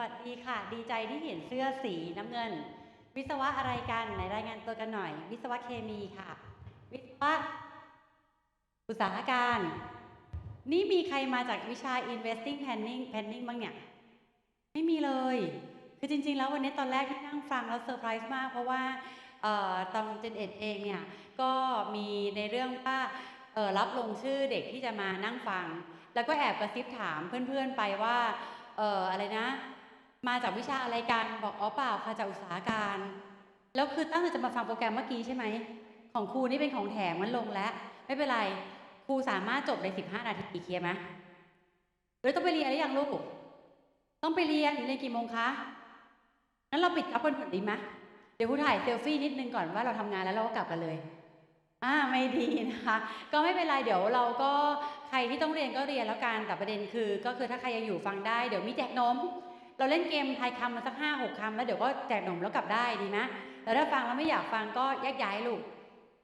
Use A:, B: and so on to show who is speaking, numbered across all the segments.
A: วัสดีค่ะ ดีใจที่เห็นเสื้อสีน้ำเงิน วิศวะอะไรกันไหนรายงานตัวกันหน่อย วิศวะเคมีค่ะ วิศวะอุตสาหการ นี่มีใครมาจากวิชา investing planning planning บ้างเนี่ย ไม่มีเลย คือจริง ๆ แล้ววันนี้ตอนแรกที่นั่งฟังแล้วเซอร์ไพรส์มาก เพราะว่าออตอนเจนเอ็ดเองเนี่ย ก็มีในเรื่องว่ารับลงชื่อเด็กที่จะมานั่งฟัง แล้วก็แอบกระซิบถามเพื่อนๆไปว่าอออะไรนะ มาจากวิชาอะไรกันบอกอ๋อเปล่าค่ะจากอุตสาหการ แล้วคือตั้งใจจะมาฟังโปรแกรมเมื่อกี้ใช่ไหมของครูนี่เป็นของแถมมันลงแล้ว ไม่เป็นไรครูสามารถจบใน 15 นาทีเคลียร์ไหมหรือต้องไปเรียนหรือยังลูก ต้องไปเรียนเรียนกี่โมงคะงั้นเราปิดอบกันก่อนดีไหมเดี๋ยวครูถ่ายเซลฟี่นิดนึงก่อนว่าเราทำงานแล้วเราก็กลับกันเลยอ่าไม่ดีนะคะ ก็ไม่เป็นไรเดี๋ยวเราก็ใครที่ต้องเรียนก็เรียนแล้วกันแต่ประเด็นคือ ก็คือถ้าใครยังอยู่ฟังได้เดี๋ยวมีแจกนม เราเล่นเกมทายคำมาสักห้าหกคำแล้วเดี๋ยวก็แจกนมแล้วกลับได้ดีไหมแต่ถ้าฟังแล้วไม่อยากฟังก็แยกย้ายลูก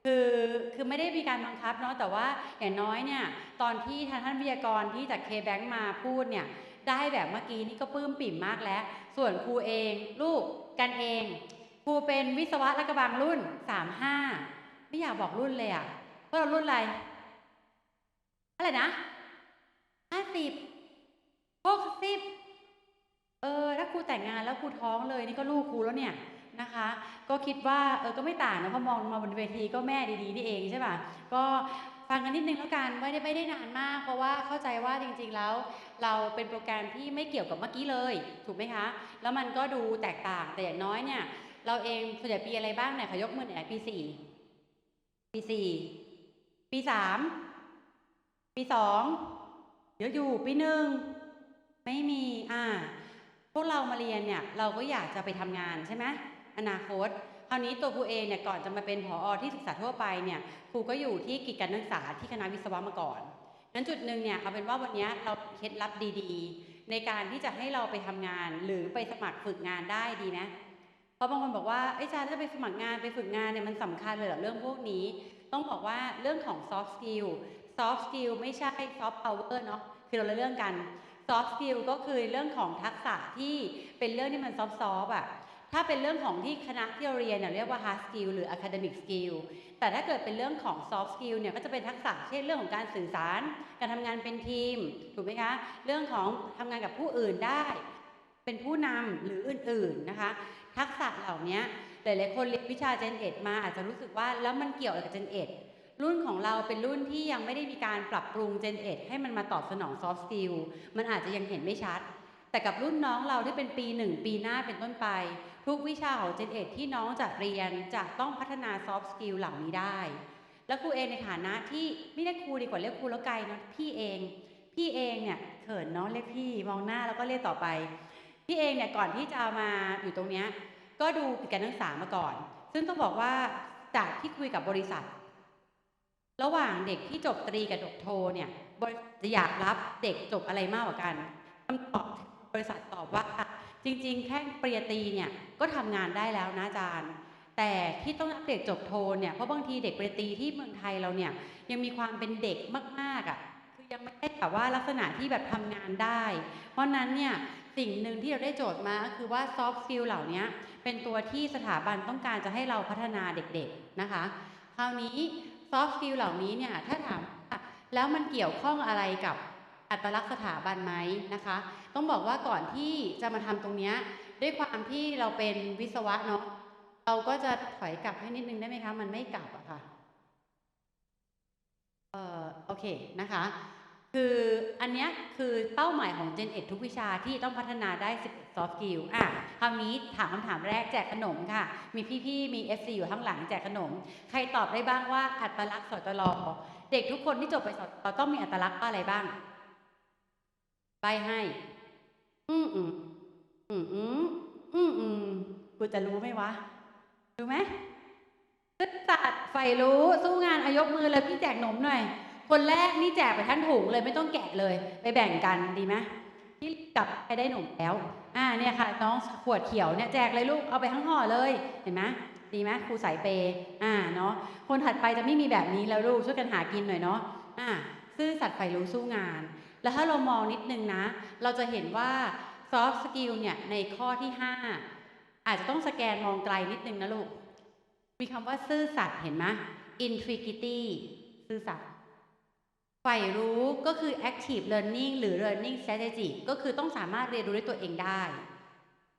A: คือคือไม่ได้มีการบังคับเนาะแต่ว่าอย่างน้อยเนี่ยตอนที่ท่านท่านวิทยากรที่จากเคแบงมาพูดเนี่ยได้แบบเมื่อกี้นี่ก็ปลื้มปิ่มมากแล้ว ส่วนครูเองลูกกันเองครูเป็นวิศวะและกระบังรุ่นสามห้าไม่อยากบอกรุ่นเลยอะว่าเรารุ่นอะไรอะไรนะห้าสิบหกสิบ เออถ้าครูแต่งงานแล้วครูท้องเลยนี่ก็ลูกครูแล้วเนี่ยนะคะ ก็คิดว่าเออก็ไม่ต่างนะพอมองมาบนเวทีก็แม่ดีๆนี่เองใช่ป่ะก็ฟังกันนิดนึงแล้วกันไม่ได้ไม่ได้นานมาก เพราะว่าเข้าใจว่าจริงๆแล้ว เราเป็นโปรแกรมที่ไม่เกี่ยวกับเมื่อกี้เลย ถูกไหมคะ แล้วมันก็ดูแตกต่างแต่อย่างน้อยเนี่ยเราเองส่วนใหญ่ปีอะไรบ้างเนี่ยขอยกมือหน่อยปีสี่ปีสี่ปีสามปีสองเยอะอยู่ปีหนึ่งไม่มีอ่า พวกเรามาเรียนเนี่ยเราก็อยากจะไปทำงานใช่ไหมอนาคตคราวนี้ตัวครูเองเนี่ยก่อนจะมาเป็นผออที่ศึกษาทั่วไปเนี่ยครูก็อยู่ที่กิจการนักศึกษาที่คณะวิศวะมาก่อนงั้นจุดหนึ่งเนี่ยเอาเป็นว่าวันนี้เราเคล็ดลับดีๆ ในการที่จะให้เราไปทำงานหรือไปสมัครฝึกงานได้ดีไหมเพราะบางคนบอกว่าไอ้จารย์ถ้าไปสมัครงานไปฝึกงานเนี่ยมันสำคัญเลยเหรอเรื่องพวกนี้ ต้องบอกว่าเรื่องของ soft skill soft skill ไม่ใช่ soft power เนาะคือเราละเรื่องกัน soft skill ก็คือเรื่องของทักษะที่เป็นเรื่องที่มัน soft soft อะถ้าเป็นเรื่องของที่คณะที่เราเรียนเนี่ยเรียกว่า hard skill หรือ academic skill แต่ถ้าเกิดเป็นเรื่องของ soft skill เนี่ยก็จะเป็นทักษะเช่นเรื่องของการสื่อสาร การทำงานเป็นทีม ถูกไหมคะ เรื่องของทำงานกับผู้อื่นได้ เป็นผู้นำหรืออื่นๆนะคะ ทักษะเหล่านี้หลายๆคนเรียนวิชา Gen 1มาอาจจะรู้สึกว่าแล้วมันเกี่ยวอะไรกับ Gen 1 รุ่นของเราเป็นรุ่นที่ยังไม่ได้มีการปรับปรุง Gen 1ให้มันมาตอบสนอง soft skill มันอาจจะยังเห็นไม่ชัด แต่กับรุ่นน้องเราที่เป็นปีหนึ่งปีหน้าเป็นต้นไป ทุกวิชาของ Gen 1ที่น้องจะเรียนจะต้องพัฒนา soft skill เหล่านี้ได้ แล้วครูเองในฐานะที่ไม่ได้ครูดีกว่าเรียกครูแล้วไกลเนาะพี่เอง พี่เองเนี่ยเขินเนาะเรียกพี่มองหน้าแล้วก็เรียกต่อไป พี่เองเนี่ยก่อนที่จะามาอยู่ตรงเนี้ยก็ดูกิจการศึกษามาก่อน ซึ่งต้องบอกว่าจากที่คุยกับบริษัท ระหว่างเด็กที่จบตรีกับจบโทเนี่ยบริษัทจะอยากรับเด็กจบอะไรมากกว่ากันคำตอบบริษัทตอบว่า จริง ๆ แค่ปริญญาตรีเนี่ยก็ทำงานได้แล้วนะอาจารย์ แต่ที่ต้องรับเด็กจบโทเนี่ยเพราะบางทีเด็กปริญญาตรีที่เมืองไทยเราเนี่ยยังมีความเป็นเด็กมากๆอะคือยังไม่ได้แบบว่าลักษณะที่แบบทำงานได้ เพราะนั้นเนี่ยสิ่งหนึ่งที่เราได้โจทย์มาก็คือว่า soft skill เหล่านี้เป็นตัวที่สถาบันต้องการจะให้เราพัฒนาเด็กๆนะคะ คราวนี้ ซอฟต์สกิลเหล่านี้เนี่ยถ้าถามแล้วมันเกี่ยวข้องอะไรกับอัตลักษณ์สถาบันไหมนะคะ ต้องบอกว่าก่อนที่จะมาทำตรงเนี้ยด้วยความที่เราเป็นวิศวะเนาะเราก็จะถอยกลับให้นิดนึงได้ไหมคะ มันไม่กลับอะค่ะเอ่อโอเคนะคะ คืออันเนี้ยคือเป้าหมายของ Gen 1ทุกวิชาที่ต้องพัฒนาได้ 11 soft skill อะคราวนี้ถามคำถามแรกแจกขนมค่ะ มีพี่ๆ มี FC อยู่ข้างหลังแจกขนม ใครตอบได้บ้างว่าอัตลักษณ์สตลเด็กทุกคนที่จบไปสตต้องมีอัตลักษณ์ว่าอะไรบ้าง ไปให้ อืมอืมอืมอืมอืมอืมกูจะรู้ไหมวะ รู้ไหมซื่อสัตย์ใฝ่รู้สู้งานอายกมือเลยพี่แจกหนมหน่อย คนแรกนี่แจกไปทั้งถุงเลยไม่ต้องแกะเลย ไปแบ่งกันดีไหมที่กลับไปได้หนุ่มแล้ว อ่าเนี่ยค่ะ น้องขวดเขียวเนี่ยแจกเลยลูกเอาไปทั้งห่อเลยเห็นไหมดีไหมครูสายเปย์อ่าเนาะคนถัดไปจะไม่มีแบบนี้แล้วลูกช่วยกันหากินหน่อยเนาะอ่าซื่อสัตย์ใฝ่รู้สู้งาน แล้วถ้าเรามองนิดนึงนะ เราจะเห็นว่า soft skill เนี่ยในข้อที่ 5 อาจจะต้องสแกนมองไกลนิดนึงนะลูก มีคำว่าซื่อสัตย์เห็นไหม integrity ซื่อสัตย์ ใฝ่รู้ก็คือ active learning หรือ learning strategy ก็คือต้องสามารถเรียนรู้ด้วยตัวเองได้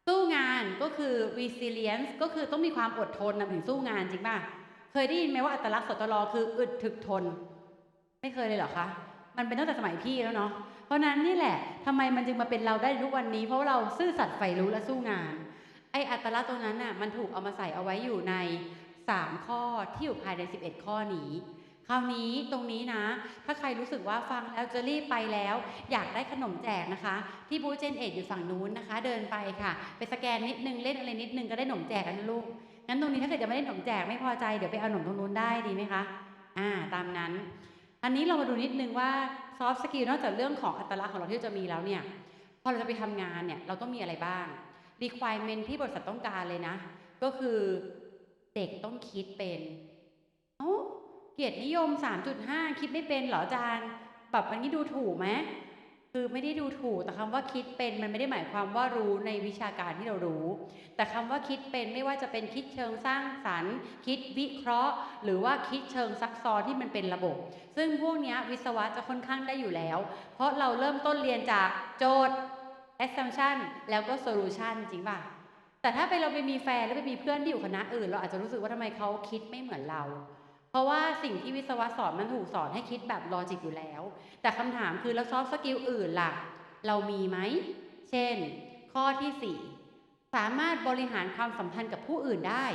A: สู้งานก็คือ resilience ก็คือต้องมีความอดทนนำถึงสู้งานจริงป่ะ เคยได้ยินไหมว่าอัตลักษณ์สตลคืออึดถึกทน ไม่เคยเลยเหรอคะ มันเป็นตั้งแต่สมัยพี่แล้วเนาะ เพราะนั้นนี่แหละทำไมมันจึงมาเป็นเราได้ทุกวันนี้ เพราะาเราซื่อสัตย์ใฝ่รู้และสู้งาน ไออัตลักษณ์ตรงนั้นน่ะมันถูกเอามาใส่เอาไว้อยู่ใน 3 ข้อที่อยู่ภายใน 11 ข้อนี้ คราวนี้ตรงนี้นะ ถ้าใครรู้สึกว่าฟังแล้วจะรีบไปแล้ว อยากได้ขนมแจกนะคะ ที่บูเจนเอ็ดอยู่ฝั่งนู้นนะคะ เดินไปค่ะ ไปสแกนนิดนึงเล่นอะไรนิดนึงก็ได้ขนมแจกกันะลูกงั้นตรงนี้ถ้าเกิดจะไม่ได้ขนมแจกไม่พอใจเดี๋ยวไปเอาขนมตรงนู้นได้ดีไหมคะอ่าตามนั้น อันนี้เรามาดูนิดนึงว่า soft skill นอกจากเรื่องของอัตลักษณ์ของเราที่จะมีแล้วเนี่ยพอเราจะไปทำงานเนี่ยเราต้องมีอะไรบ้าง requirement ที่บริษัทต้องการเลยนะ ก็คือเด็กต้องคิดเป็น เกียรตินิยม 3.5 คิดไม่เป็นเหรออาจารย์แบบอันนี้ดูถูกไหมคือไม่ได้ดูถูกแต่คำว่าคิดเป็นมันไม่ได้หมายความว่ารู้ในวิชาการที่เรารู้ แต่คำว่าคิดเป็นไม่ว่าจะเป็นคิดเชิงสร้างสรรค์ คิดวิเคราะห์ หรือว่าคิดเชิงซับซ้อนที่มันเป็นระบบ ซึ่งพวกนี้วิศวะจะค่อนข้างได้อยู่แล้ว เพราะเราเริ่มต้นเรียนจากโจทย์ assumption แล้วก็ solution จริงป่ะแต่ถ้าไปเราไปมีแฟนแล้วไปมีเพื่อนที่อยู่คณะอื่น เราอาจจะรู้สึกว่าทำไมเขาคิดไม่เหมือนเรา เพราะว่าสิ่งที่วิศวะสอนมันถูกสอนให้คิดแบบลอจิกอยู่แล้ว แต่คำถามคือแล้วซอฟต์สกิลอื่นล่ะ เรามีไหม เช่น ข้อที่ 4 สามารถบริหารความสัมพันธ์กับผู้อื่นได้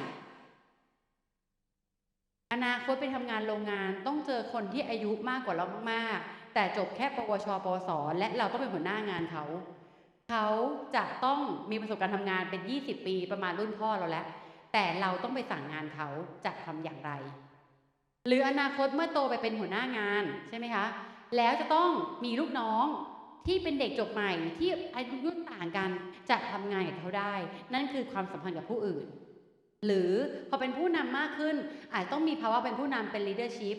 A: อนาคตไปทำงานโรงงานต้องเจอคนที่อายุมากกว่าเรามากๆ แต่จบแค่ปวช ปวส และเราต้องเป็นหัวหน้างานเขา เขาจะต้องมีประสบการณ์ทำงานเป็น 20 ปีประมาณรุ่นพ่อเราแล้ว แต่เราต้องไปสั่งงานเขาจะทำอย่างไร หรืออนาคตเมื่อโตไปเป็นหัวหน้างานใช่ไหมคะ แล้วจะต้องมีลูกน้องที่เป็นเด็กจบใหม่ที่อายุรุ่นต่างกันจะทำงานกับเขาได้ นั่นคือความสัมพันธ์กับผู้อื่น หรือพอเป็นผู้นำมากขึ้น อาจต้องมีภาวะเป็นผู้นำเป็น leadership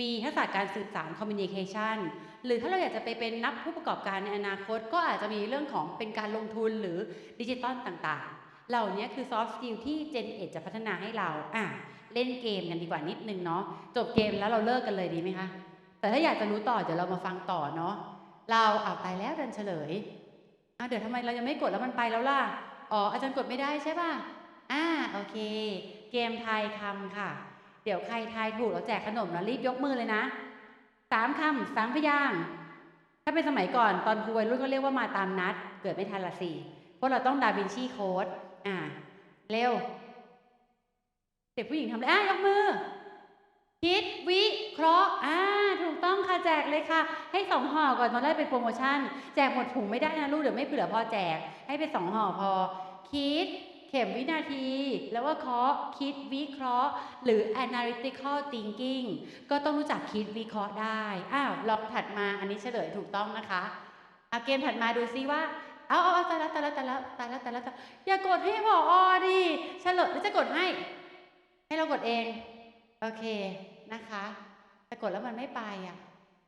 A: มีทักษะการสื่อสาร communication หรือถ้าเราอยากจะไปเป็นนักผู้ประกอบการในอนาคต ก็อาจจะมีเรื่องของเป็นการลงทุนหรือดิจิตอลต่างๆ เหล่านี้คือ soft skill ที่ Gen 1จะพัฒนาให้เราอะ เล่นเกมกันดีกว่านิดนึงเนาะจบเกมแล้วเราเลิกกันเลยดีไหมคะแต่ถ้าอยากจะรู้ต่อเดี๋ยวเรามาฟังต่อเนาะเราเอาตายแล้วเดินเฉลยอะเดี๋ยวทำไมเรายังไม่กดแล้วมันไปแล้วล่ะอ๋ออาจารย์กดไม่ได้ใช่ป่ะอ่าโอเค เกมทายคำค่ะ เดี๋ยวใครทายถูกเราแจกขนมนะรีบยกมือเลยนะสามคำสามพยางถ้าเป็นสมัยก่อนตอนครูวัยรุ่นก็เรียกว่ามาตามนัด เกิดไม่ทันละสิเพราะเราต้องดาวินชีโค้ดอ่าเร็ว เด็กผู้หญิงทำเลยอะยกมือ คิดวิเคราะห์อ่าถูกต้องค่ะแจกเลยค่ะ ให้สองห่อก่อนตอนแรกเป็นโปรโมชั่น แจกหมดถุงไม่ได้นะลูกเดี๋ยวไม่เผื่อพอแจก ให้ไปสองห่อพอ คิดเข็มวินาที แล้วว่าเคาะคิดวิเคราะห์ หรือ analytical thinking ก็ต้องรู้จักคิดวิเคราะห์ได้อ้าวลองถัดมาอันนี้เฉลยถูกต้องนะคะเอาเกมถัดมาดูซิว่าเอาเอาเอาตายแล้วตายแล้วตายแล้วตายแล้วตายแล้วอย่ากดให้พออดิเฉลยหรือจะกดให้ ให้เรากดเอง โอเคนะคะแต่กดแล้วมันไม่ไปอะ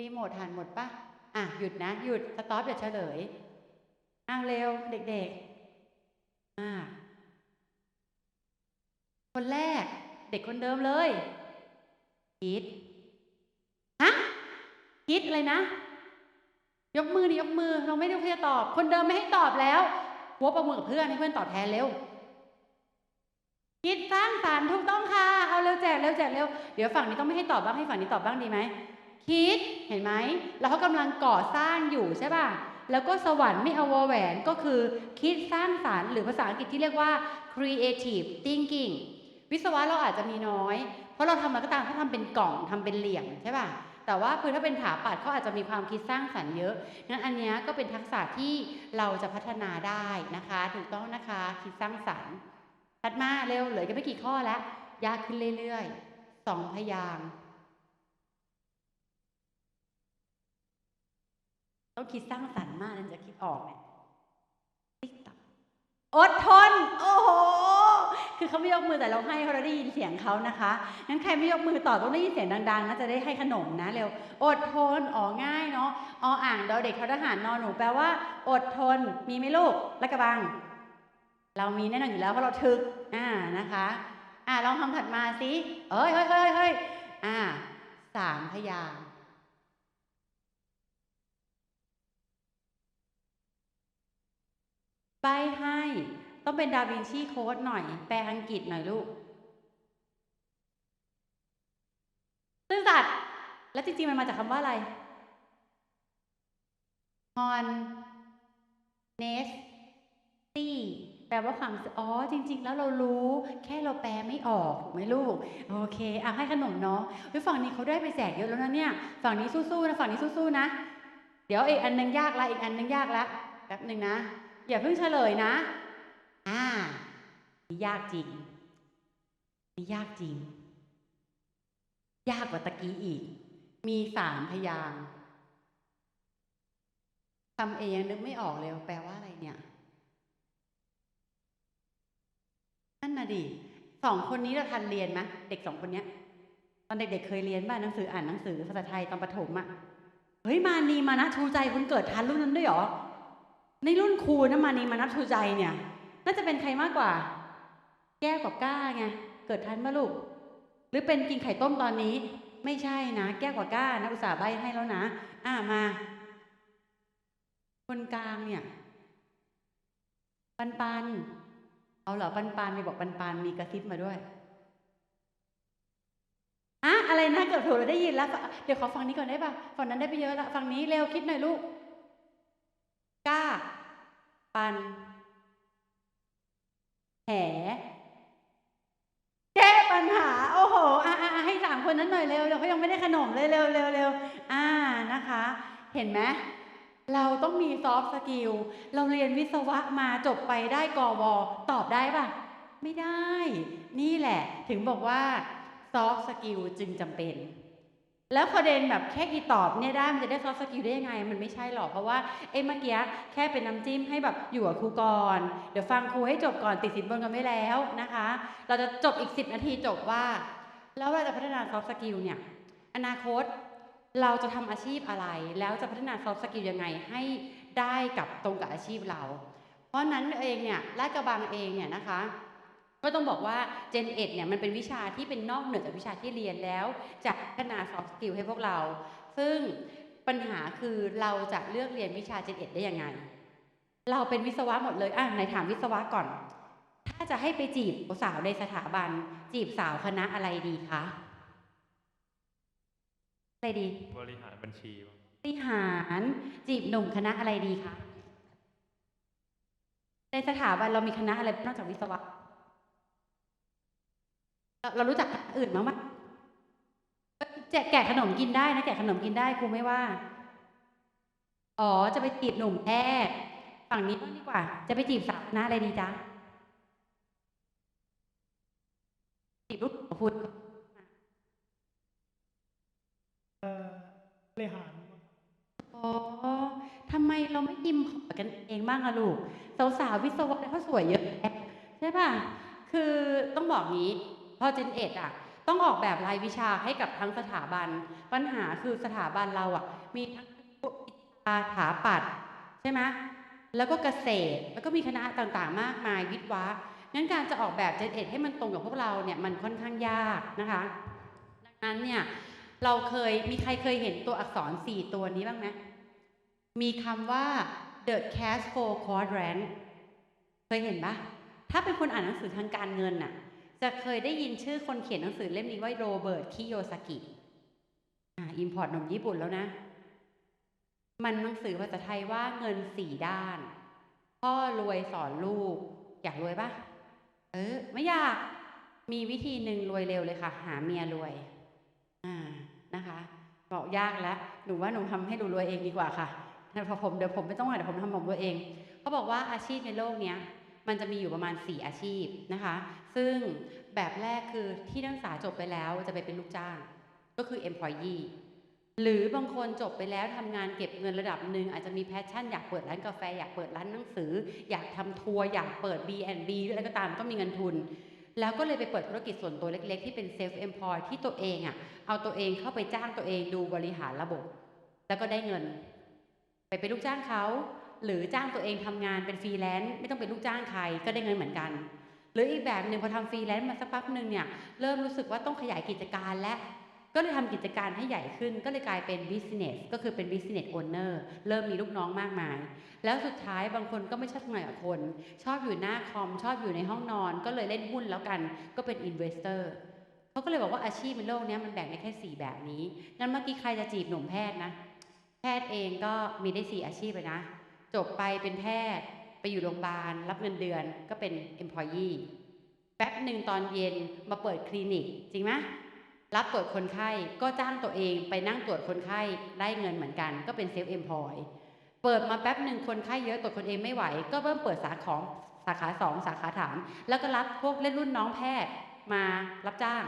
A: รีโมทหันหมดปะอะ หยุดนะ หยุดสต็อปเดี๋ยวเฉลยอ้าวเร็วเด็กๆอ่าคนแรก เด็กคนเดิมเลยคิดฮะคิดอะไรนะ ยกมือดิยกมือ เราไม่ได้เพื่อตอบ คนเดิมไม่ให้ตอบแล้วหัวประมือกับเพื่อนให้เพื่อนตอบแทนเร็ว คิดสร้างสรรค์ถูกต้องค่ะ เอาเร็วแจกเร็วแจกเร็ว เดี๋ยวฝั่งนี้ต้องไม่ให้ตอบบ้างให้ฝั่งนี้ตอบบ้างดีไหม คิด เห็นไหม แล้วเขากำลังก่อสร้างอยู่ใช่ป่ะ แล้วก็สวรรค์ไม่เอาวอแหวนก็คือคิดสร้างสรรค์ หรือภาษาอังกฤษที่เรียกว่า creative thinking วิศวะเราอาจจะมีน้อย เพราะเราทำมาก็ตามถ้าทำเป็นกล่องทำเป็นเหลี่ยมใช่ป่ะ แต่ว่าคือถ้าเป็นถาปัดเขาอาจจะมีความคิดสร้างสรรค์เยอะ งั้นอันนี้ก็เป็นทักษะที่เราจะพัฒนาได้นะคะ ถูกต้องนะคะ คิดสร้างสรรค์ ถัดมาเร็วเหลือกันไม่กี่ข้อแล้ว ยากขึ้นเรื่อยๆสองพยางต้องคิดสร้างสรรค์มากถึงจะคิดออกเนี่ยติ๊กตักอดทน โอ้โห คือเขาไม่ยกมือแต่เราให้เพราเราได้ยินเสียงเขานะคะงั้นใครไม่ยกมือต่อต้องได้ยินเสียงดังๆนะจะได้ให้ขนมนะเร็ว อดทน อ๋อง่ายเนาะ ออ่างเดอเด็กทอทหารนอนหนูแปลว่า อดทน มีไหมลูกและกระบัง เรามีแน่นอนอยู่แล้วเพราะเราทึกอ่านะคะอ่าลองทำถัดมาสิเอ้ยเฮ้ยเฮ้ยเฮ้ยอ่าสามพยางค์ใบให้ต้องเป็นดาวินชีโค้ดหน่อย แปลอังกฤษหน่อยลูกซื่อสัตย์แล้วจริงๆ มันมาจากคำว่าอะไร on nest แปลว่าความอ๋อจริง ๆ แล้วเรารู้ แค่เราแปลไม่ออกถูกไหมลูก โอเคอะให้ขนมเนาะเฮ้ยฝั่งนี้เขาได้ไปแจกเยอะแล้วนะเนี่ย ฝั่งนี้สู้ๆนะฝั่งนี้สู้ๆนะ เดี๋ยวอีกอันนึงยากละอีกอันนึงยากละแป๊บหนึ่งนะอย่าเพิ่งเฉลยนะ อ่านี่ยากจริงนี่ยากจริง ยากกว่าตะกี้อีก มีสามพยางค์ทำเองยังนึกไม่ออกเลยแปลว่าอะไรเนี่ย นั่นน่ะดิสองคนนี้เราทันเรียนไหมเด็กสองคนเนี้ย ตอนเด็กๆเคยเรียนบ้านหนังสืออ่านหนังสือภาษาไทยตอนประถมอะเฮ้ยมานีมานะชูใจคุณเกิดทันรุ่นนั้นด้วยหรอในรุ่นครูนะมานีมานะชูใจเนี่ย น่าจะเป็นใครมากกว่า แก้วกับก้าไงเกิดทันปะลูก หรือเป็นกินไข่ต้มตอนนี้ ไม่ใช่นะ แก้วกับก้านะอุตส่าห์ใบให้แล้วนะ อ่ามา คนกลางเนี่ย ปันปัน เอาเหรอปันปันมีบอกปันปันมีกระซิบมาด้วยอะอะไรนะเกือบถูกเราได้ยินแล้วเดี๋ยวขอฟังนี้ก่อนได้ปะฝั่งนั้นได้ไปเยอะละฝั่งนี้เร็วคิดหน่อยลูกกล้า ปันแหแก้ปัญหา โอ้โหอะอะอะให้สามคนนั้นหน่อยเร็วเดี๋ยวเขายังไม่ได้ขนมเลยเร็วเร็วเร็วอ่านะคะ เห็นไหม เราต้องมีซอฟต์สกิล เราเรียนวิศวะมาจบไปได้กอวตอบได้ปะไม่ได้ นี่แหละ ถึงบอกว่าซอฟต์สกิลจึงจำเป็น แล้วประเด็นแบบแค่กีตอบเนี่ยได้มันจะได้ซอฟต์สกิลได้ยังไง มันไม่ใช่หรอกเพราะว่าเอ้เมื่อกี้แค่เป็นน้ำจิ้มให้แบบอยู่กับครูก่อน เดี๋ยวฟังครูให้จบก่อนติดสินบนกันไว้แล้วนะคะ เราจะจบอีก 10 นาทีจบว่า แล้วเราจะพัฒนาซอฟต์สกิลเนี่ยอนาคต เราจะทำอาชีพอะไร แล้วจะพัฒนาซอฟต์สกิลยังไงให้ได้กับตรงกับอาชีพเรา เพราะนั้นเองเนี่ยลาดกระบังเองเนี่ยนะคะก็ต้องบอกว่า Gen 1เนี่ยมันเป็นวิชาที่เป็นนอกเหนือจากวิชาที่เรียนแล้วจะพัฒนาซอฟต์สกิลให้พวกเรา ซึ่งปัญหาคือเราจะเลือกเรียนวิชา Gen 1ได้ยังไง เราเป็นวิศวะหมดเลยอะไหนถามวิศวะก่อน ถ้าจะให้ไปจีบสาวในสถาบัน จีบสาวคณะอะไรดีคะ อะไรดี
B: บริหารบัญชีมั้ง
A: บริหารจีบหนุ่มคณะอะไรดีคะ ในสถาบันเรามีคณะอะไรนอกจากวิศวะ เราเรารู้จักคณะอื่นมั้งไหมเอ้ยแจกแกะขนมกินได้นะแกะขนมกินได้ครูไม่ว่า อ๋อจะไปจีบหนุ่มแพทย์ฝั่งนี้บ้างดีกว่า จะไปจีบสาวคณะอะไรดีจ๊ะจีบลูกพุทธ
C: เอ่อ บริหาร
A: อ๋อทำไมเราไม่อิมพอกันเองบ้างอะลูก สาวๆวิศวะเขาสวยเยอะแยะใช่ป่ะ คือต้องบอกงี้ พอเจนเอ็ดอะต้องออกแบบรายวิชาให้กับทั้งสถาบัน ปัญหาคือสถาบันเราอะมีทั้งวิชาถาปัดใช่ไหมแล้วก็เกษตร แล้วก็มีคณะต่างๆ มากมายวิทย์วะงั้นการจะออกแบบเจนเอ็ดให้มันตรงกับพวกเราเนี่ยมันค่อนข้างยากนะคะ ดังนั้นเนี่ย เราเคยมีใครเคยเห็นตัวอักษร 4 ตัวนี้บ้างไหมมีคำว่า the cash flow quadrant เคยเห็นปะถ้าเป็นคนอ่านหนังสือทางการเงินน่ะ จะเคยได้ยินชื่อคนเขียนหนังสือเล่มนี้ว่าโรเบิร์ตคิโยซากิอ่าอิมพอร์ตนมญี่ปุ่นแล้วนะ มันหนังสือภาษาไทยว่าเงินสี่ด้าน พ่อรวยสอนลูก อยากรวยปะเออ ไม่อยาก มีวิธีหนึ่งรวยเร็วเลยค่ะ หาเมียรวย นะคะ บอกยากแล้วหนูว่าหนูทำให้หนูรวยเองดีกว่าค่ะพอผมเดี๋ยวผมไม่ต้องเดี๋ยวผมทำของตัวเองเขาบอกว่าอาชีพในโลกเนี้ยมันจะมีอยู่ประมาณ 4 อาชีพนะคะ ซึ่งแบบแรกคือที่นักศึกษาจบไปแล้วจะไปเป็นลูกจ้าง ก็คือ employee หรือบางคนจบไปแล้วทำงานเก็บเงินระดับหนึ่งอาจจะมีแพชชั่นอยากเปิดร้านกาแฟ อยากเปิดร้านหนังสือ อยากทำทัวร์อยากเปิด B&B อะไรก็ตามก็มีเงินทุน แล้วก็เลยไปเปิดธุรกิจส่วนตัวเล็ก ๆ ที่เป็นเซลฟ์เอมพอยที่ตัวเองอะเอาตัวเองเข้าไปจ้างตัวเองดูบริหารระบบ แล้วก็ได้เงิน ไปเป็นลูกจ้างเขาหรือจ้างตัวเองทำงานเป็นฟรีแลนซ์ไม่ต้องเป็นลูกจ้างใครก็ได้เงินเหมือนกัน หรืออีกแบบหนึ่งพอทำฟรีแลนซ์มาสักพักหนึ่งเนี่ยเริ่มรู้สึกว่าต้องขยายกิจการและ ก็เลยทำกิจการให้ใหญ่ขึ้น ก็เลยกลายเป็น business ก็คือเป็น business owner เริ่มมีลูกน้องมากมาย แล้วสุดท้ายบางคนก็ไม่ชอบทำงานกับคน ชอบอยู่หน้าคอม ชอบอยู่ในห้องนอน ก็เลยเล่นหุ้นแล้วกันก็เป็น investor เขาก็เลยบอกว่าอาชีพในโลกนี้มันแบ่งได้แค่ 4 แบบนี้งั้นเมื่อกี้ใครจะจีบหนุ่มแพทย์นะ แพทย์เองก็มีได้ 4 อาชีพเลยนะ จบไปเป็นแพทย์ ไปอยู่โรงพยาบาล รับเงินเดือนก็เป็น employee แป๊บหนึ่งตอนเย็นมาเปิดคลินิก จริงไหม รับตรวจคนไข้ก็จ้างตัวเองไปนั่งตรวจคนไข้ได้เงินเหมือนกัน ก็เป็นเซลฟ์เอมพอยเปิดมาแป๊บหนึ่งคนไข้เยอะตรวจคนเองไม่ไหว ก็เริ่มเปิดสาขาของสาขาสองสาขาถามแล้วก็รับพวกเล่นรุ่นน้องแพทย์มารับจ้าง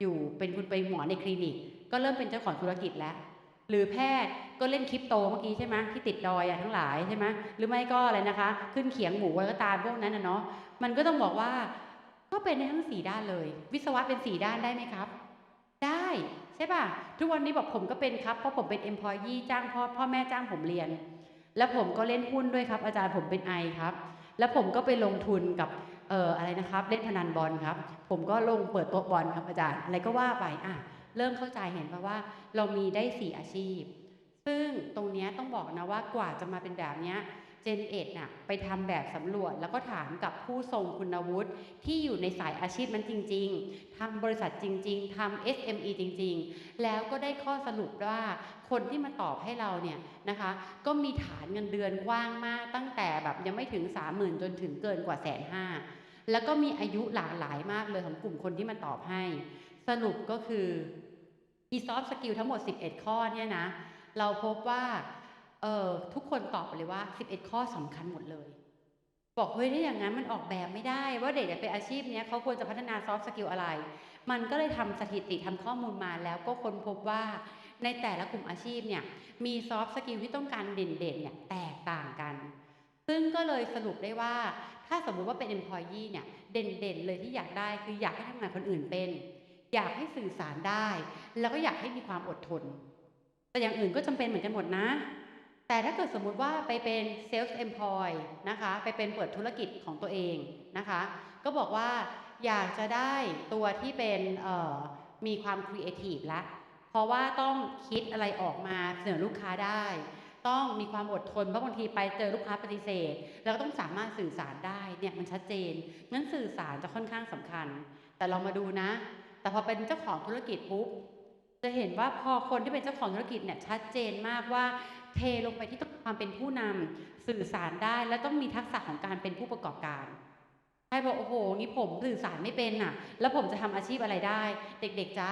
A: อยู่เป็นคุณเป็นหมอในคลินิก ก็เริ่มเป็นเจ้าของธุรกิจแล้ว หรือแพทย์ก็เล่นคริปโตเมื่อกี้ใช่ไหมที่ติดดอยอะทั้งหลายใช่ไหมหรือไม่ก็อะไรนะคะ ขึ้นเขียงหมูอะไรก็ตามพวกนั้นนะเนาะมันก็ต้องบอกว่าก็เป็นในทั้งสี่ด้านเลย วิศวะเป็นสี่ด้านได้ไหมครับ ใช่ป่ะ ทุกวันนี้บอกผมก็เป็นครับ เพราะผมเป็น employee จ้างพ่อพ่อแม่จ้างผมเรียน แล้วผมก็เล่นหุ้นด้วยครับ อาจารย์ผมเป็นไอครับ แล้วผมก็ไปลงทุนกับเอ่ออะไรนะครับ เล่นพนันบอลครับ ผมก็ลงเปิดโต๊ะบอลครับอาจารย์ อะไรก็ว่าไปอะเริ่มเข้าใจเห็นป่ะว่า เรามีได้สี่อาชีพ ซึ่งตรงนี้ต้องบอกนะว่ากว่าจะมาเป็นแบบเนี้ เจนเอ็ดน่ะไปทำแบบสำรวจ แล้วก็ถามกับผู้ทรงคุณวุฒิที่อยู่ในสายอาชีพนั้นจริง ๆทำบริษัทจริง ๆทำ SME จริง ๆ แล้วก็ได้ข้อสรุปว่าคนที่มาตอบให้เราเนี่ยนะคะก็มีฐานเงินเดือนกว้างมากตั้งแต่แบบยังไม่ถึง 30,000 จนถึงเกินกว่าแสนห้าแล้วก็มีอายุหลากหลายมากเลยของกลุ่มคนที่มาตอบให้ สรุปก็คือ e soft skill ทั้งหมด 11 ข้อเนี่ยนะเราพบว่า เออทุกคนตอบไปเลยว่า 11 ข้อสำคัญหมดเลย บอกเฮ้ยถ้าอย่างนั้นมันออกแบบไม่ได้ ว่าเด็กจะเป็นอาชีพเนี้ยเขาควรจะพัฒนา soft skill อะไร มันก็เลยทำสถิติทำข้อมูลมาแล้วก็ค้นพบว่าในแต่ละกลุ่มอาชีพเนี่ยมี soft skill ที่ต้องการเด่นๆเนี่ยแตกต่างกัน ซึ่งก็เลยสรุปได้ว่า ถ้าสมมุติว่าเป็น employee เนี่ยเด่นๆเลยที่อยากได้คืออยากให้ทำงานคนอื่นเป็น อยากให้สื่อสารได้ แล้วก็อยากให้มีความอดทน แต่อย่างอื่นก็จำเป็นเหมือนกันหมดนะ แต่ถ้าเกิดสมมุติว่าไปเป็น self employ นะคะไปเป็นเปิดธุรกิจของตัวเองนะคะ ก็บอกว่าอยากจะได้ตัวที่เป็นมีความครีเอทีฟละเพราะว่าต้องคิดอะไรออกมาเสนอลูกค้าได้ ต้องมีความอดทนเพราะบางทีไปเจอลูกค้าปฏิเสธ แล้วก็ต้องสามารถสื่อสารได้เนี่ยมันชัดเจนงั้นสื่อสารจะค่อนข้างสำคัญ แต่เรามาดูนะ แต่พอเป็นเจ้าของธุรกิจปุ๊บจะเห็นว่าพอคนที่เป็นเจ้าของธุรกิจเนี่ยชัดเจนมากว่า เทลงไปที่ความเป็นผู้นำสื่อสารได้ และต้องมีทักษะของการเป็นผู้ประกอบการใครบอกโอ้โหงี้ผมสื่อสารไม่เป็นน่ะ แล้วผมจะทำอาชีพอะไรได้ เด็กๆจ๊ะ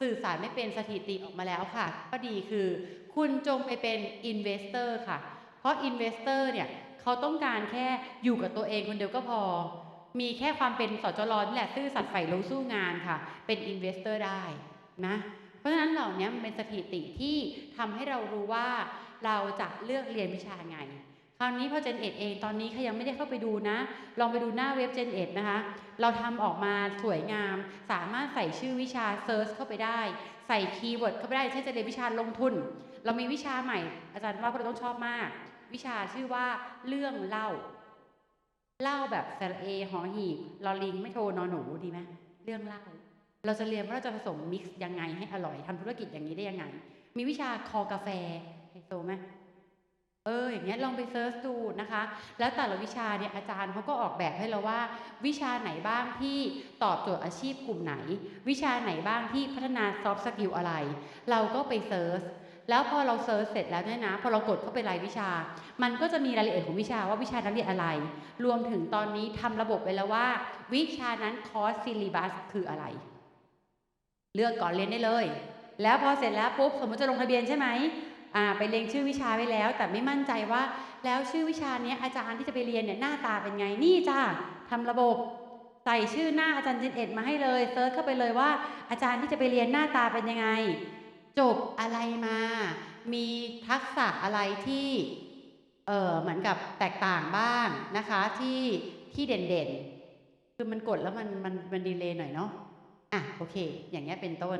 A: สื่อสารไม่เป็นสถิติออกมาแล้วค่ะข้อดีคือ คุณจงไปเป็นอินเวสเตอร์ค่ะ เพราะอินเวสเตอร์เนี่ยเขาต้องการแค่อยู่กับตัวเองคนเดียวก็พอ มีแค่ความเป็นสจรนี่แหละซื่อสัตย์ใฝ่รู้สู้งานค่ะ เป็นอินเวสเตอร์ได้นะ เพราะฉะนั้นเหล่านี้มันเป็นสถิติที่ทำให้เรารู้ว่า เราจะเลือกเรียนวิชาไง คราวนี้พอ Gen 1เองตอนนี้ใครยังไม่ได้เข้าไปดูนะ ลองไปดูหน้าเว็บ Gen 1นะคะ เราทำออกมาสวยงาม สามารถใส่ชื่อวิชา Search เข้าไปได้ ใส่คีย์เวิร์ดเข้าไปได้เช่นจะเรียนวิชาลงทุน เรามีวิชาใหม่ อาจารย์ว่าพวกเราต้องชอบมาก วิชาชื่อว่าเรื่องเล่า เล่าแบบสระเอหอหีบลอลิงไม่โทรนอนหนูดีไหมเรื่องเล่าเราจะเรียนว่าเราจะผสมมิกซ์ยังไงให้อร่อยทำธุรกิจอย่างนี้ได้ยังไง มีวิชาคอกาแฟ โซไหมเอออย่างเงี้ยลองไปเซิร์ชดูนะคะ แล้วแต่ละวิชาเนี่ยอาจารย์เขาก็ออกแบบให้เราว่า วิชาไหนบ้างที่ตอบโจทย์อาชีพกลุ่มไหน วิชาไหนบ้างที่พัฒนาซอฟต์สกิลอะไร เราก็ไปเซิร์ชแล้วพอเราเซิร์ชเสร็จแล้วเนี่ยนะ พอเรากดเข้าไปรายวิชา มันก็จะมีรายละเอียดของวิชาว่าวิชานั้นเรียนอะไร รวมถึงตอนนี้ทำระบบไปแล้วว่า วิชานั้นคอร์สซิลิบัสคืออะไร เลือกก่อนเรียนได้เลย แล้วพอเสร็จแล้วปุ๊บสมมติจะลงทะเบียนใช่ไหม ไปเรียงชื่อวิชาไว้แล้ว แต่ไม่มั่นใจว่า แล้วชื่อวิชานี้อาจารย์ที่จะไปเรียนเนี่ยหน้าตาเป็นไงนี่จ้าทำระบบใส่ชื่อหน้าอาจารย์เจนเอ็ดมาให้เลยเซิร์ชเข้าไปเลยว่า อาจารย์ที่จะไปเรียนหน้าตาเป็นยังไง จบอะไรมา มีทักษะอะไรที่เออเหมือนกับแตกต่างบ้างนะคะที่ที่เด่นคือมันกดแล้วมันมันมันดีเลย์หน่อยเนาะอะโอเค อย่างเงี้ยเป็นต้น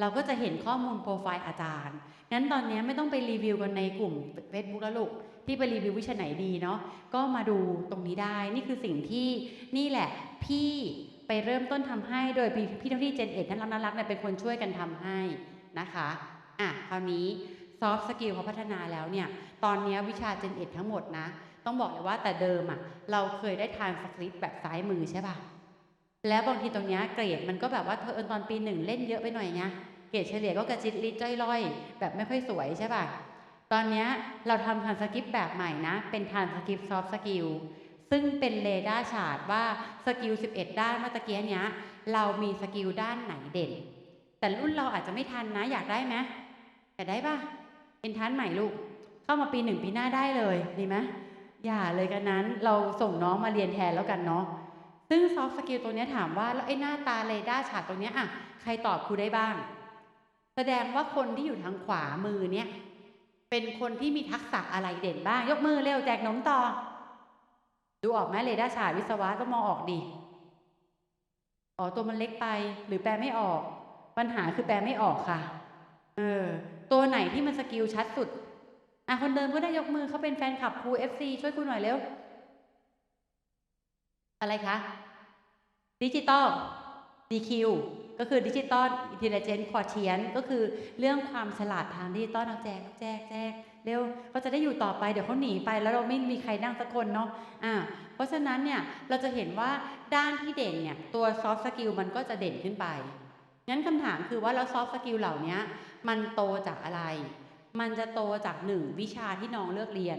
A: เราก็จะเห็นข้อมูลโปรไฟล์อาจารย์ งั้นตอนนี้ไม่ต้องไปรีวิวกันในกลุ่ม Facebook แล้วลูก ที่ไปรีวิววิชาไหนดีเนาะ ก็มาดูตรงนี้ได้ นี่คือสิ่งที่นี่แหละพี่ไปเริ่มต้นทำให้โดยพี่พี่เท่าที่เจนเอ็ดน่ารักน่ารักเนี่ยเป็นคนช่วยกันทำให้นะคะอะคราวนี้ซอฟต์สกิลเขาพัฒนาแล้วเนี่ย ตอนนี้วิชาเจนเอ็ดทั้งหมดนะ ต้องบอกเลยว่าแต่เดิมอะเราเคยได้ทานสคริปต์แบบซ้ายมือใช่ป่ะแล้วบางทีตรงนี้เกรดมันก็แบบว่าเธอเอิญตอนปีหนึ่งเล่นเยอะไปหน่อยไง เกรดเฉลี่ยก็กระจิตริดจ้อยล่อยแบบไม่ค่อยสวยใช่ป่ะ ตอนนี้เราทำทานสคริปแบบใหม่นะ เป็นทานสคริปซอฟต์สกิลซึ่งเป็นเรดาร์ชาร์ตว่าสกิล 11 ด้านเมื่อตะกี้เนี้ย เรามีสกิลด้านไหนเด่น แต่รุ่นเราอาจจะไม่ทันนะอยากได้ไหมอยากได้ป่ะ เป็นทันใหม่ลูก เข้ามาปีหนึ่งปีหน้าได้เลยดีไหมอย่าเลยกันนั้นเราส่งน้องมาเรียนแทนแล้วกันเนาะซึ่งซอฟต์สกิลตัวนี้ถามว่า แล้วไอ้หน้าตาเรดาร์ฉากตรงเนี้อะใครตอบครูได้บ้าง ดงว่าคนที่อยู่ทางขวามือเนี่ย เป็นคนที่มีทักษะอะไรเด่นบ้าง ยกมือเร็วแจกนมต่อ ดูออกไหมเรดาฉากวิศวะต้องมองออกดีอ๋อตัวมันเล็กไป หรือแปลไม่ออก ปัญหาคือแปลไม่ออกค่ะ เออ ตัวไหนที่มันสกิลชัดสุดอะคนเดิมก็ได้ยกมือเขาเป็นแฟนคลับครู FC ช่วยครูหน่อยเร็ว อะไรคะดิจิตอล DQ ก็คือดิจิตอลอินเทลเจนต์ควอเทียนก็คือเรื่องความฉลาดทางดิจิตอลเอาแจกแจกแจกเร็วเขาจะได้อยู่ต่อไปเดี๋ยวเขาหนีไปแล้วเราไม่มีใครนั่งสักคนเนาะอ่าเพราะฉะนั้นเนี่ยเราจะเห็นว่าด้านที่เด่นเนี่ยตัวซอฟต์สกิลมันก็จะเด่นขึ้นไปงั้นคำถามคือว่าแล้วซอฟต์สกิลเหล่านี้มันโตจากอะไร มันจะโตจากหนึ่งวิชาที่น้องเลือกเรียน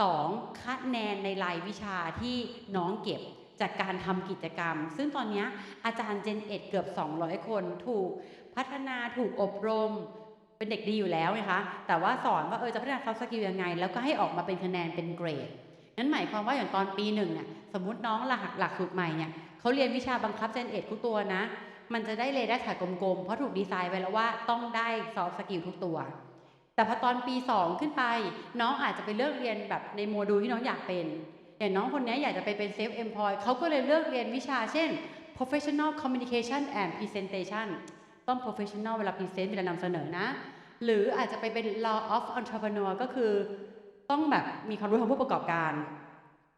A: สองคะแนนในรายวิชาที่น้องเก็บ จากการทำกิจกรรม ซึ่งตอนนี้อาจารย์เจนเอ็ดเกือบ 200 คนถูกพัฒนาถูกอบรม เป็นเด็กดีอยู่แล้วไงคะแต่ว่าสอนว่าเออจะพัฒนาซอฟต์สกิลยังไง แล้วก็ให้ออกมาเป็นคะแนนเป็นเกรดนั้นหมายความว่าอย่างตอนปีหนึ่งเนี่ยสมมติน้องหลักหลักสูตรใหม่เนี่ยเขาเรียนวิชาบังคับเจนเอ็ดทุกตัวนะ มันจะได้เรดาร์ฉากกลมๆ เพราะถูกดีไซน์ไว้แล้วว่าต้องได้ซอฟต์สกิลทุกตัว แต่พอตอนปี 2 ขึ้นไป น้องอาจจะไปเลือกเรียนแบบในโมดูลที่น้องอยากเป็น อย่างน้องคนนี้อยากจะไปเป็นเซฟ e m p l o y เขาก็เลยเลือกเรียนวิชาเช่น professional communication and presentation ต้อง professional เวลา present เวลานำเสนอนะ หรืออาจจะไปเป็น law of entrepreneur ก็คือ ต้องแบบมีความรู้ทางผู้ประกอบการ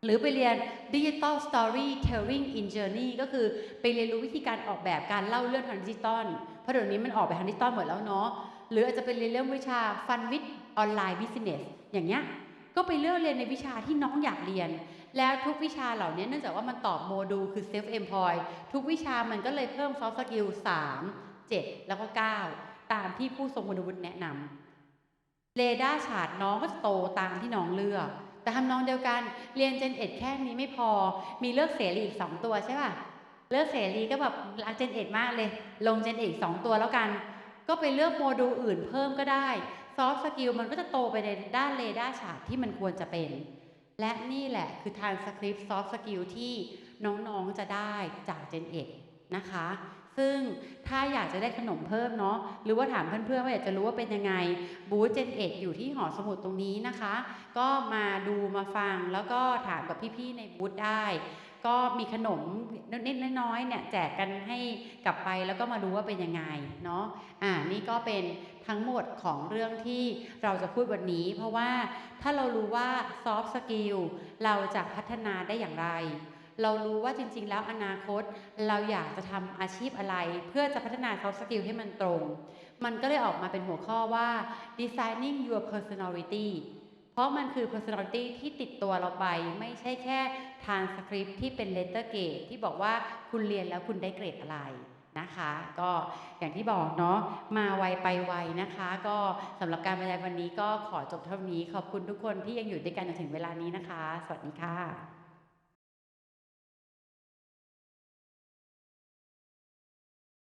A: หรือไปเรียน Digital Storytelling in Journey ก็คือไปเรียนรู้วิธีการออกแบบการเล่าเรื่องทางดิจิตอลเพราะเดี๋ยวนี้มันออกไปทางดิจิตอลหมดแล้วเนาะหรืออาจจะไปเรียนเรื่องวิชา Fun with Online Business อย่างเงี้ย ก็ไปเลือกเรียนในวิชาที่น้องอยากเรียน แล้วทุกวิชาเหล่านี้เนื่องจากว่ามันตอบโมดูลคือ Self Employ ทุกวิชามันก็เลยเพิ่ม Soft Skill 3 7 แล้วก็ 9 ตามที่ผู้ทรงคุณวุฒิแนะนำเรดาร์ฉาดน้องก็จะโตตามที่น้องเลือก แต่ทำน้องเดียวกันเรียนเจนเอ็ดแค่นี้ไม่พอ มีเลือกเสรีอีก 2 ตัวใช่ป่ะเลือกเสรีก็แบบรักเจนเอ็ดมากเลย ลงเจนเอ็ดอีก2ตัวแล้วกัน ก็ไปเลือกโมดูลอื่นเพิ่มก็ได้ ซอฟต์สกิลมันก็จะโตไปในด้านเรดาร์ฉาดที่มันควรจะเป็น และนี่แหละคือทานสคริปต์ซอฟต์สกิลที่น้องๆจะได้จากเจนเอ็ดนะคะ ซึ่งถ้าอยากจะได้ขนมเพิ่มเนาะหรือว่าถามเพื่อนๆว่าอยากจะรู้ว่าเป็นยังไง บูธเจนเอ็ดอยู่ที่หอสมุดตรงนี้นะคะ ก็มาดูมาฟังแล้วก็ถามกับพี่ๆในบูธได้ ก็มีขนมนิดน้อยๆเนี่ยแจกกันให้กลับไปแล้วก็มาดูว่าเป็นยังไงเนาะอ่านี่ก็เป็นทั้งหมดของเรื่องที่เราจะพูดวันนี้ เพราะว่าถ้าเรารู้ว่าซอฟต์สกิลเราจะพัฒนาได้อย่างไร เรารู้ว่าจริง ๆ แล้วอนาคต เราอยากจะทำอาชีพอะไร เพื่อจะพัฒนา soft skill ให้มันตรง มันก็เลยออกมาเป็นหัวข้อว่า designing your personality เพราะมันคือ personality ที่ติดตัวเราไป ไม่ใช่แค่ทางสคริปที่เป็น letter grade ที่บอกว่าคุณเรียนแล้วคุณได้เกรดอะไรนะคะ ก็อย่างที่บอกเนาะมาไวไปไวนะคะ ก็สำหรับการบรรยายวันนี้ก็ขอจบเท่านี้ ขอบคุณทุกคนที่ยังอยู่ด้วยกันจนถึงเวลานี้นะคะ สวัสดีค่ะ